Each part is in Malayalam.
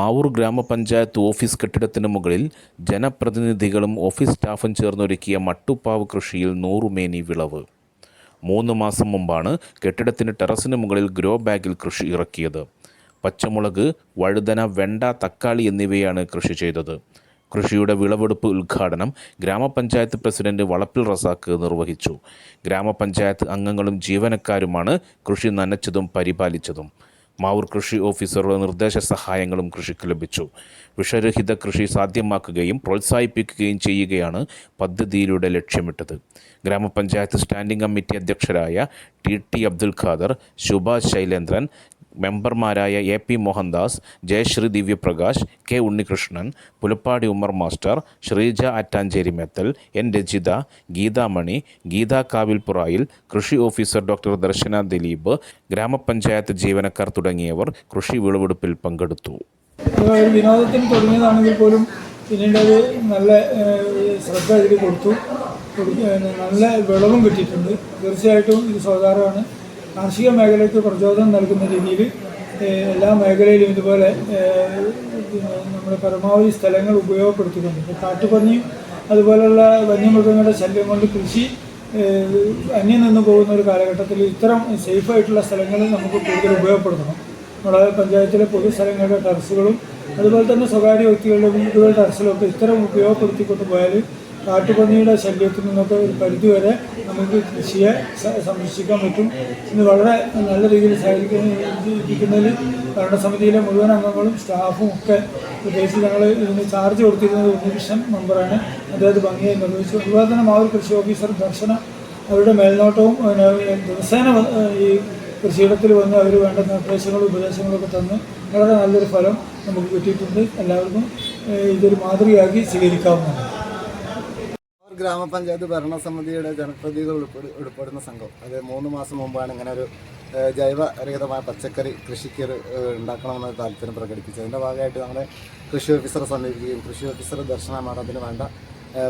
മാവൂർ ഗ്രാമപഞ്ചായത്ത് ഓഫീസ് കെട്ടിടത്തിന് മുകളിൽ ജനപ്രതിനിധികളും ഓഫീസ് സ്റ്റാഫും ചേർന്നൊരുക്കിയ മട്ടുപ്പാവ് കൃഷിയിൽ നൂറുമേനി വിളവ്. മൂന്ന് മാസം മുമ്പാണ് കെട്ടിടത്തിന് ടെറസിന് മുകളിൽ ഗ്രോ ബാഗിൽ കൃഷി ഇറക്കിയത്. പച്ചമുളക് വഴുതന വെണ്ട തക്കാളി എന്നിവയാണ് കൃഷി ചെയ്തത്. കൃഷിയുടെ വിളവെടുപ്പ് ഉദ്ഘാടനം ഗ്രാമപഞ്ചായത്ത് പ്രസിഡന്റ് വളപ്പിൽ റസാക്ക് നിർവഹിച്ചു. ഗ്രാമപഞ്ചായത്ത് അംഗങ്ങളും ജീവനക്കാരുമാണ് കൃഷി നനച്ചതും പരിപാലിച്ചതും. മാവൂർ കൃഷി ഓഫീസറുടെ നിർദ്ദേശ സഹായങ്ങളും കൃഷിക്ക് ലഭിച്ചു. വിഷരഹിത കൃഷി സാധ്യമാക്കുകയും പ്രോത്സാഹിപ്പിക്കുകയും ചെയ്യുകയാണ് പദ്ധതിയിലൂടെ ലക്ഷ്യമിട്ടത്. ഗ്രാമപഞ്ചായത്ത് സ്റ്റാൻഡിംഗ് കമ്മിറ്റി അധ്യക്ഷരായ ടി ടി അബ്ദുൽ ഖാദർ ശുഭാ ശൈലേന്ദ്രൻ മെമ്പർമാരായ A P Mohandas Jayasree Divyaprakash K Unnikrishnan Pulappadi Ummer master Sreeja Attancheri Methal N Rajitha Geethamani Geetha Kavilpurayil കൃഷി ഓഫീസർ ഡോക്ടർ ദർശന ദിലീപ് ഗ്രാമപഞ്ചായത്ത് ജീവനക്കാർ തുടങ്ങിയവർ കൃഷി വിളവെടുപ്പിൽ പങ്കെടുത്തു. വിനോദത്തിന് തുടങ്ങിയതാണെങ്കിൽ പോലും പിന്നീട് നല്ല ശ്രദ്ധ ഇതിൽ കൊടുത്തു. നല്ല വിളവും കിട്ടിയിട്ടുണ്ട്. തീർച്ചയായിട്ടും ഇത് സ്വകാര്യമാണ് കാർഷിക മേഖലയ്ക്ക് പ്രചോദനം നൽകുന്ന രീതിയിൽ എല്ലാ മേഖലയിലും ഇതുപോലെ നമ്മൾ പരമാവധി സ്ഥലങ്ങൾ ഉപയോഗപ്പെടുത്തിക്കൊണ്ട് ഇപ്പോൾ കാട്ടുപന്നിയും അതുപോലുള്ള വന്യമൃഗങ്ങളുടെ ശല്യം കൊണ്ട് കൃഷി അന്യം നിന്ന് പോകുന്ന ഒരു കാലഘട്ടത്തിൽ ഇത്തരം സേഫായിട്ടുള്ള സ്ഥലങ്ങൾ നമുക്ക് കൂടുതൽ ഉപയോഗപ്പെടുത്തണം. നമ്മുടെ പഞ്ചായത്തിലെ പൊതുസ്ഥലങ്ങളുടെ ടെറസുകളും അതുപോലെ തന്നെ സ്വകാര്യ വ്യക്തികളുടെ വീടുകളുടെ ടെറസിലും ഇത്തരം ഉപയോഗപ്പെടുത്തിക്കൊണ്ട് പോയാൽ കാട്ടുപന്നിയുടെ ശല്യത്തിൽ നിന്നൊക്കെ ഒരു പരിധിവരെ നമുക്ക് കൃഷിയെ സംരക്ഷിക്കാൻ പറ്റും. ഇന്ന് വളരെ നല്ല രീതിയിൽ സഹകരിക്കുന്നതിൽ ഭരണസമിതിയിലെ മുഴുവൻ അംഗങ്ങളും സ്റ്റാഫും ഒക്കെ പ്രത്യേകിച്ച് ഞങ്ങൾ ഇതിന് ചാർജ് കൊടുത്തിരുന്നത് ഉണ്ണികൃഷ്ണൻ മെമ്പറാണ്. അദ്ദേഹത്തെ ഭംഗിയായി നിർവഹിച്ചു. അതുപോലെ തന്നെ മാവൂർ കൃഷി ഓഫീസർ ദർശന അവരുടെ മേൽനോട്ടവും ദിവസേന ഈ കൃഷിയിടത്തിൽ വന്ന് അവർ വേണ്ട നിർദ്ദേശങ്ങളും ഉപദേശങ്ങളും ഒക്കെ തന്ന് വളരെ നല്ലൊരു ഫലം നമുക്ക് കിട്ടിയിട്ടുണ്ട്. എല്ലാവർക്കും ഇതൊരു മാതൃകയാക്കി സ്വീകരിക്കാവുന്നതാണ്. ഗ്രാമപഞ്ചായത്ത് ഭരണസമിതിയുടെ ജനപ്രതിനിധികൾ ഉൾപ്പെടെ ഉൾപ്പെടുന്ന സംഘം. അത് മൂന്ന് മാസം മുമ്പാണ് ഇങ്ങനെ ഒരു ജൈവരഹിതമായ പച്ചക്കറി കൃഷിക്ക് ഉണ്ടാക്കണമെന്ന് താല്പര്യം പ്രകടിപ്പിച്ചത്. അതിന്റെ ഭാഗമായിട്ട് നമ്മുടെ കൃഷി ഓഫീസറെ സമീപിക്കുകയും കൃഷി ഓഫീസർ ദർശന മാഡത്തിന് വേണ്ട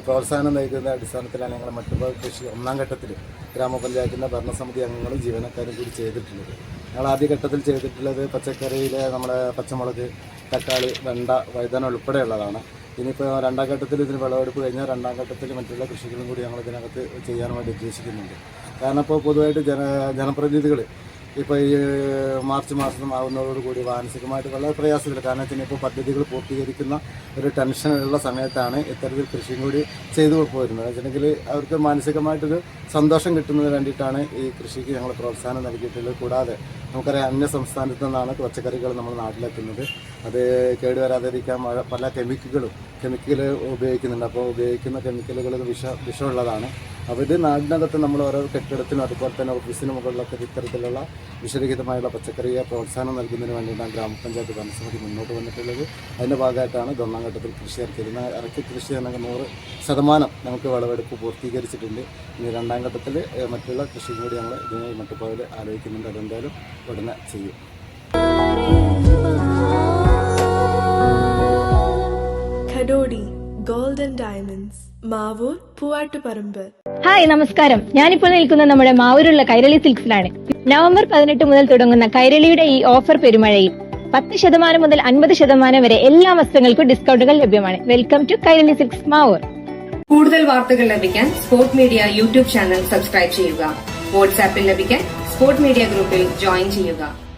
പ്രോത്സാഹനം നൽകുന്ന അടിസ്ഥാനത്തിലാണ് ഞങ്ങൾ മറ്റുള്ള കൃഷി ഒന്നാം ഘട്ടത്തിൽ ഗ്രാമപഞ്ചായത്തിന്റെ ഭരണസമിതി അംഗങ്ങളും ജീവനക്കാരും കൂടി ചെയ്തിട്ടുള്ളത്. ഞങ്ങൾ ആദ്യഘട്ടത്തിൽ ചെയ്തിട്ടുള്ളത് പച്ചക്കറിയിലെ നമ്മുടെ പച്ചമുളക് തക്കാളി വെണ്ട വഴുതന ഉൾപ്പെടെയുള്ളതാണ്. ഇനിയിപ്പോൾ രണ്ടാം ഘട്ടത്തിൽ ഇതിന് വിളവെടുപ്പ് കഴിഞ്ഞാൽ രണ്ടാം ഘട്ടത്തിൽ മറ്റുള്ള കൃഷികളും കൂടി ഞങ്ങൾ ഇതിനകത്ത് ചെയ്യാൻ വേണ്ടി ഉദ്ദേശിക്കുന്നുണ്ട്. കാരണം ഇപ്പോൾ പൊതുവായിട്ട് ജന ജനപ്രതിനിധികൾ ഇപ്പോൾ ഈ മാർച്ച് മാസം ആവുന്നതോടുകൂടി മാനസികമായിട്ട് വളരെ പ്രയാസത്തിൽ കാരണം വെച്ചാൽ ഇപ്പോൾ പദ്ധതികൾ പൂർത്തീകരിക്കുന്ന ഒരു ടെൻഷനുള്ള സമയത്താണ് ഇത്തരത്തിൽ കൃഷിയും കൂടി ചെയ്തു പോരുന്നത്. വെച്ചിട്ടുണ്ടെങ്കിൽ അവർക്ക് മാനസികമായിട്ടൊരു സന്തോഷം കിട്ടുന്നതിന് വേണ്ടിയിട്ടാണ് ഈ കൃഷിക്ക് ഞങ്ങൾ പ്രോത്സാഹനം നൽകിയിട്ടുള്ളത്. കൂടാതെ നമുക്കറിയാം അന്യ സംസ്ഥാനത്തു നിന്നാണ് പച്ചക്കറികൾ നമ്മൾ നാട്ടിലെത്തുന്നത്. അത് കേടുവരാതിരിക്കാൻ പല കെമിക്കലുകളും കെമിക്കൽ ഉപയോഗിക്കുന്നുണ്ട്. അപ്പോൾ ഉപയോഗിക്കുന്ന കെമിക്കലുകൾ വിഷ വിഷമുള്ളതാണ്. അപ്പോൾ നാടിനകത്ത് നമ്മൾ ഓരോ കെട്ടിടത്തിനും അതുപോലെ തന്നെ ഓഫീസിനും മുകളിലൊക്കെ ഇത്തരത്തിലുള്ള വിഷരഹിതമായുള്ള പച്ചക്കറിയെ പ്രോത്സാഹനം നൽകുന്നതിന് വേണ്ടിയിട്ടാണ് ഗ്രാമപഞ്ചായത്ത് ഭരണസമിതി മുന്നോട്ട് വന്നിട്ടുള്ളത്. അതിന്റെ ഭാഗമായിട്ടാണ് ഘട്ടത്തിൽ കൃഷി ഇന്ന് ഇറക്കി കൃഷി എന്ന നൂറ് ശതമാനം നമുക്ക് വിളവെടുപ്പ് പൂർത്തീകരിച്ചിട്ടുണ്ട്. ഇനി രണ്ടാം ഘട്ടത്തിൽ മറ്റുള്ള കൃഷി കൂടി ഞങ്ങൾ ഇതിനെ മറ്റുപോയിൽ ആലോചിക്കുന്നുണ്ട്. അതെന്തായാലും ഉടനെ ചെയ്യും. Kadodi golden Diamonds. Mavoor Poovattuparamba. Hi നമസ്കാരം. ഞാനിപ്പോൾ നിൽക്കുന്ന നമ്മുടെ മാവൂരുള്ള കൈരളി സിൽക്സിലാണ്. നവംബർ പതിനെട്ട് മുതൽ തുടങ്ങുന്ന കൈരളിയുടെ ഈ ഓഫർ പെരുമഴയിൽ പത്ത് ശതമാനം മുതൽ അൻപത് ശതമാനം വരെ എല്ലാ വസ്ത്രങ്ങൾക്കും ഡിസ്കൗണ്ടുകൾ ലഭ്യമാണ്. Welcome to Kairali silks Mavoor. കൂടുതൽ വാർത്തകൾ ലഭിക്കാൻ sport media YouTube channel subscribe ചെയ്യുക. വാട്സാപ്പിൽ ലഭിക്കാൻ സ്പോർട് മീഡിയ ഗ്രൂപ്പിൽ ജോയിൻ ചെയ്യുക.